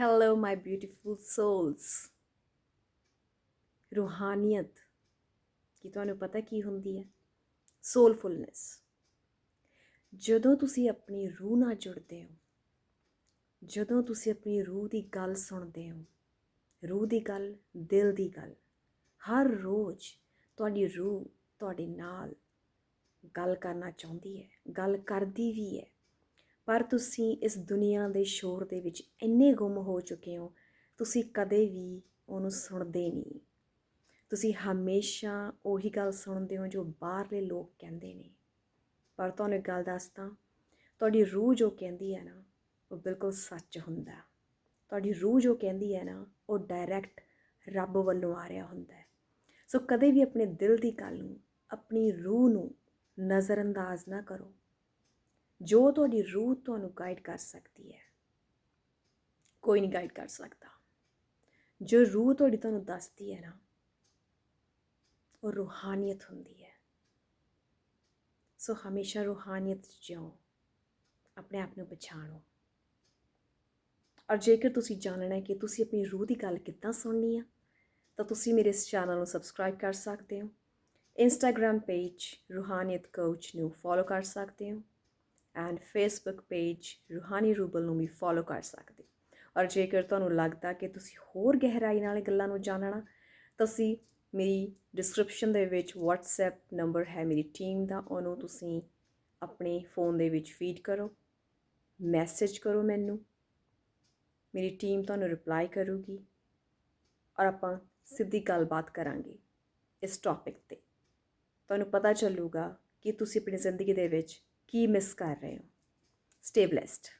Hello, my beautiful souls. ਰੂਹਾਨੀਅਤ ਕੀ ਤੁਹਾਨੂੰ ਪਤਾ ਕੀ ਹੁੰਦੀ ਹੈ? ਸੋਲਫੁਲਨੈਸ ਜਦੋਂ ਤੁਸੀਂ ਆਪਣੀ ਰੂਹ ਨਾਲ ਜੁੜਦੇ ਹੋ ਜਦੋਂ ਤੁਸੀਂ ਆਪਣੀ ਰੂਹ ਦੀ ਗੱਲ ਸੁਣਦੇ ਹੋ ਰੂਹ ਦੀ ਗੱਲ ਦਿਲ ਦੀ ਗੱਲ ਹਰ ਰੋਜ਼ ਤੁਹਾਡੀ ਰੂਹ ਤੁਹਾਡੇ ਨਾਲ ਗੱਲ ਕਰਨਾ ਚਾਹੁੰਦੀ ਹੈ ਗੱਲ ਕਰਦੀ ਵੀ ਹੈ। ਪਰ ਤੁਸੀਂ ਇਸ ਦੁਨੀਆ ਦੇ ਸ਼ੋਰ ਦੇ ਵਿੱਚ ਇੰਨੇ ਗੁੰਮ ਹੋ ਚੁੱਕੇ ਹੋ, ਤੁਸੀਂ ਕਦੇ ਵੀ ਉਹਨੂੰ ਸੁਣਦੇ ਨਹੀਂ। ਤੁਸੀਂ ਹਮੇਸ਼ਾ ਉਹੀ ਗੱਲ ਸੁਣਦੇ ਹੋ ਜੋ ਬਾਹਰਲੇ ਲੋਕ ਕਹਿੰਦੇ ਨੇ। ਪਰ ਤੁਹਾਨੂੰ ਇੱਕ ਗੱਲ ਦੱਸਦਾ, ਤੁਹਾਡੀ ਰੂਹ ਜੋ ਕਹਿੰਦੀ ਹੈ ਨਾ, ਉਹ ਬਿਲਕੁਲ ਸੱਚ ਹੁੰਦਾ। ਤੁਹਾਡੀ ਰੂਹ ਜੋ ਕਹਿੰਦੀ ਹੈ ਨਾ, ਉਹ ਡਾਇਰੈਕਟ ਰੱਬ ਵੱਲੋਂ ਆ ਰਿਹਾ ਹੁੰਦਾ ਹੈ। ਸੋ ਕਦੇ ਵੀ ਆਪਣੇ ਦਿਲ ਦੀ ਗੱਲ ਨੂੰ, ਆਪਣੀ ਰੂਹ ਨੂੰ ਨਜ਼ਰਅੰਦਾਜ਼ ਨਾ ਕਰੋ। ਜੋ ਤੁਹਾਡੀ ਰੂਹ ਤੁਹਾਨੂੰ ਗਾਈਡ ਕਰ ਸਕਦੀ ਹੈ। ਕੋਈ ਨਹੀਂ ਗਾਈਡ ਕਰ ਸਕਦਾ। ਜੋ ਰੂਹ ਤੁਹਾਡੀ ਤੁਹਾਨੂੰ ਦੱਸਦੀ ਹੈ ਨਾ, ਉਹ ਰੂਹਾਨੀਅਤ ਹੁੰਦੀ ਹੈ। ਸੋ ਹਮੇਸ਼ਾ ਰੂਹਾਨੀਅਤ 'ਚ ਆਪਣੇ ਆਪ ਨੂੰ ਪਛਾਣੋ। ਔਰ ਜੇਕਰ ਤੁਸੀਂ ਜਾਣਨਾ ਹੈ ਕਿ ਤੁਸੀਂ ਆਪਣੀ ਰੂਹ ਦੀ ਗੱਲ ਕਿੱਦਾਂ ਸੁਣਨੀ ਆ, ਤਾਂ ਤੁਸੀਂ ਮੇਰੇ ਇਸ ਚੈਨਲ ਨੂੰ ਸਬਸਕ੍ਰਾਈਬ ਕਰ ਸਕਦੇ ਹੋ। ਇੰਸਟਾਗ੍ਰam ਪੇਜ ਰੂਹਾਨੀਅਤ ਕੋਚ ਨੂੰ ਫੋਲੋ ਕਰ ਸਕਦੇ ਹੋ। And Facebook page Roohani Rubal ਨੂੰ ਵੀ ਫੋਲੋ ਕਰ ਸਕਦੇ। ਔਰ ਜੇਕਰ ਤੁਹਾਨੂੰ ਲੱਗਦਾ ਕਿ ਤੁਸੀਂ ਹੋਰ ਗਹਿਰਾਈ ਨਾਲ ਗੱਲਾਂ ਨੂੰ ਜਾਣਨਾ, ਤੁਸੀਂ ਮੇਰੀ ਡਿਸਕ੍ਰਿਪਸ਼ਨ ਦੇ ਵਿੱਚ WhatsApp ਨੰਬਰ ਹੈ ਮੇਰੀ ਟੀਮ ਦਾ, ਉਹਨੂੰ ਤੁਸੀਂ ਆਪਣੇ ਫੋਨ ਦੇ ਵਿੱਚ ਫੀਡ ਕਰੋ ਮੈਸੇਜ ਕਰੋ ਮੈਨੂੰ, ਮੇਰੀ ਟੀਮ ਤੁਹਾਨੂੰ ਰਿਪਲਾਈ ਕਰੂਗੀ, ਔਰ ਆਪਾਂ ਸਿੱਧੀ ਗੱਲਬਾਤ ਕਰਾਂਗੇ ਇਸ ਟੌਪਿਕ ਤੇ। ਤੁਹਾਨੂੰ ਪਤਾ ਚੱਲੂਗਾ ਕਿ ਤੁਸੀਂ ਆਪਣੀ ਜ਼ਿੰਦਗੀ ਦੇ ਵਿੱਚ ਕੀ ਮਿਸ ਕਰ ਰਹੇ ਹੋ? Stay blessed